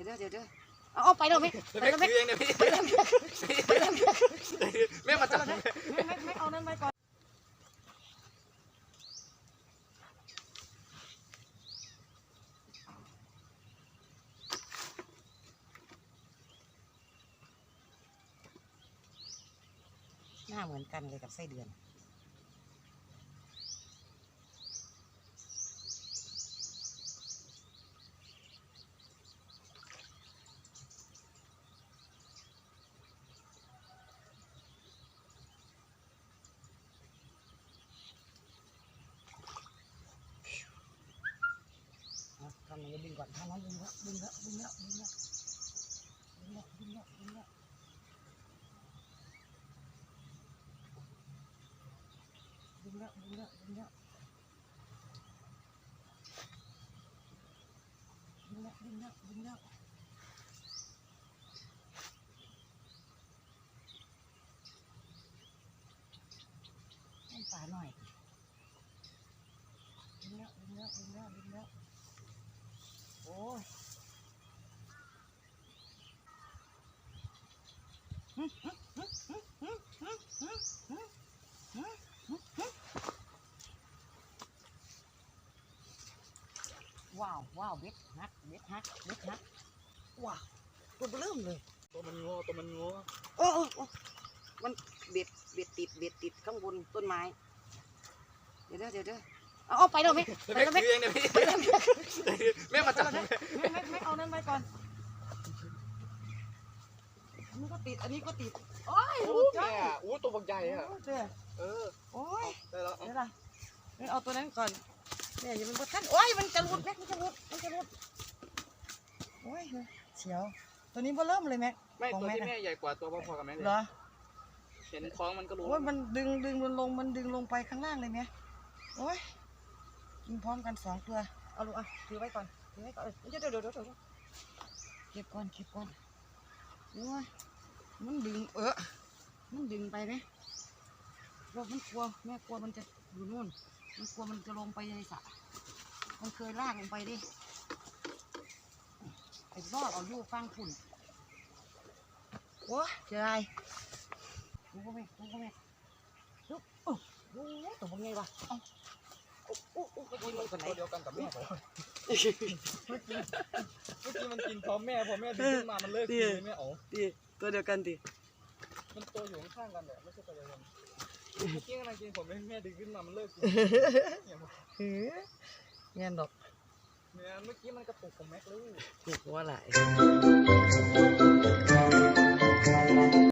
ไปแล้วไหมไปแม่แล้วไหมคือเองเนี่ยพี่แม่มาจับไม่ไม่ไม่เอานั่นไปก่อนหน้าเหมือนกันเลยกับไส้เดือน เอาทำอย่างนี้ดึงก่อนทำนั้ ว้าวว้าวเบ็ดฮักเบ็ดฮักเบ็ดฮักว้าวตัวเริ่มเลย ตัวมันงอตัวมันงอโอ้โอ้โอ้มันเบ็ดเบ็ดติดเบ็ดติดข้างบนต้นไม้ เดี๋ยวเด้อเดี๋ยวเด้อเอาเอาไปแล้วไหมไปแม่แล้วไหมคือเองเนี่ยพี่แม่มาจับไม่ไม่ไม่เอานั่นไปก่อนอันนี้ ก็ติด อันนี้ก็ติด โอ้ยโอ้ลูกแม่จ้าโอ้ตัวบักใหญ่อะโอ้เจ้าเออ โอ้ยได้แล้วเดี๋ยวล่ะไม่เอาตัวนั้นก่อนเนี่ยอย่ามันบดท่านโอ้ย มันจะหลุดแม็กมันจะหลุดมันจะหลุด โอ้ยเสียว ตัวนี้บ่เริ่มเลยแม็กไม่ของตัวแม่ที่น่ะแม่ใหญ่กว่าตัวพอๆกับแม่เลยเหรอ เห็นท้องมันก็รู้โอ้ยมันดึงดึงมันลงมันดึงลงไปข้างล่างเลยไหมโอ้ยกินพร้อมกันสองตัวเอาลูกอะถือไว้ก่อนถือไว้ก่อนเออเดี๋ยวเดี๋ยวเดี๋ยวเดี๋ยวเก็บก่อนเก็บก่อนโอ้ย มันดึงเออมันดึงไปไหมเรามันกลัวแม่กลัวมันจะอยู่นู่น มันกลัวมันจะลงไปในสระมันเคยลากลงไปดิไอ้รอดเอาอยู่ฟังฝุ่นโอ้เจออะไรดูก็ไม่ดูก็ไม่ดูโอ้โหตัวมันไงวะเอ้าโอ้โอ้โอ้โอ้โอ้โอ้คนไหนตัวเดียวกันกับแม่ผมเมื่อกี้มันกินพร้อมแม่พอแม่ดึงขึ้นมามันเลิกกินเลยแม่อ๋อดิ ตัวเดียวกันดิมันตัวอยู่ข้างๆกันแหละไม่ใช่ตัวเดียวกันเมื่อกี้กำลังกินผมแม่ดึงขึ้นมามันเลิกกินเนี่ยเฮ้ยเงี้ยดอกเนี่ยเมื่อกี้มันกระตุกของแม็กเลยถูกว่าหลาย